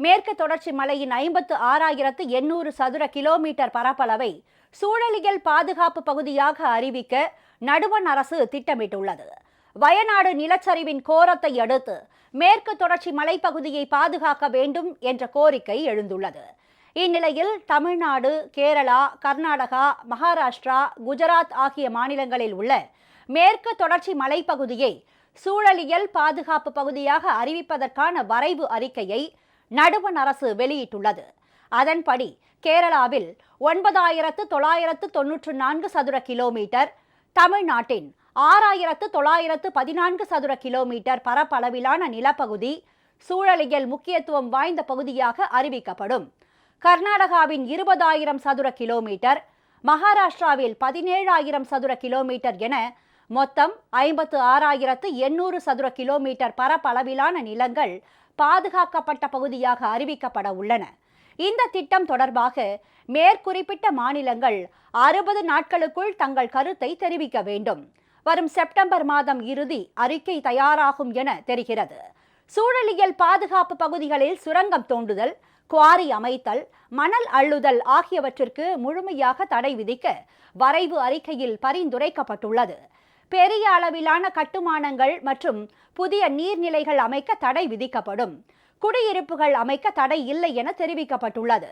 மேற்கு தொடர்ச்சி மலையின் ஐம்பத்து ஆறாயிரத்து எண்ணூறு சதுர கிலோமீட்டர் பரப்பளவை சூழலியல் பாதுகாப்பு பகுதியாக அறிவிக்க நடுவண் அரசு திட்டமிட்டுள்ளது. வயநாடு நிலச்சரிவின் கோரத்தை அடுத்து மேற்கு தொடர்ச்சி மலைப்பகுதியை பாதுகாக்க வேண்டும் என்ற கோரிக்கை எழுந்துள்ளது. இந்நிலையில் தமிழ்நாடு கேரளா கர்நாடகா மகாராஷ்டிரா குஜராத் ஆகிய மாநிலங்களில் உள்ள மேற்கு தொடர்ச்சி மலைப்பகுதியை சூழலியல் பாதுகாப்பு பகுதியாக அறிவிப்பதற்கான வரைவு அறிக்கையை நடுவண் அரசு வெளியிட்டுள்ளது. அதன்படி கேரளாவில் ஒன்பதாயிரத்து தொள்ளாயிரத்து தொன்னூற்று நான்கு சதுர கிலோமீட்டர் தமிழ்நாட்டின் ஆறாயிரத்து தொள்ளாயிரத்து பதினான்கு சதுர கிலோமீட்டர் பரப்பளவிலான நிலப்பகுதி சூழலியல் முக்கியத்துவம் வாய்ந்த பகுதியாக அறிவிக்கப்படும். கர்நாடகாவின் இருபதாயிரம் சதுர கிலோமீட்டர் மகாராஷ்டிராவில் பதினேழாயிரம் சதுர கிலோமீட்டர் என மொத்தம் ஐம்பத்து ஆறாயிரத்து எண்ணூறு சதுர கிலோமீட்டர் பரப்பளவிலான நிலங்கள் பாதுகாக்கப்பட்ட பகுதியாக அறிவிக்கப்பட உள்ளன. இந்த திட்டம் தொடர்பாக மேற்குறிப்பிட்ட மாநிலங்கள் அறுபது நாட்களுக்குள் தங்கள் கருத்தை தெரிவிக்க வேண்டும். வரும் செப்டம்பர் மாதம் இறுதி அறிக்கை தயாராகும் என தெரிகிறது. சூழலியல் பாதுகாப்பு பகுதிகளில் சுரங்கம் தோண்டுதல் குவாரி அமைத்தல் மணல் அள்ளுதல் ஆகியவற்றிற்கு முழுமையாக தடை விதிக்க வரைவு அறிக்கையில் பரிந்துரைக்கப்பட்டுள்ளது. பெரிய அளவிலான கட்டுமானங்கள் மற்றும் புதிய நீர்நிலைகள் அமைக்க தடை விதிக்கப்படும். குடியிருப்புகள் அமைக்க தடை இல்லை என தெரிவிக்கப்பட்டுள்ளது.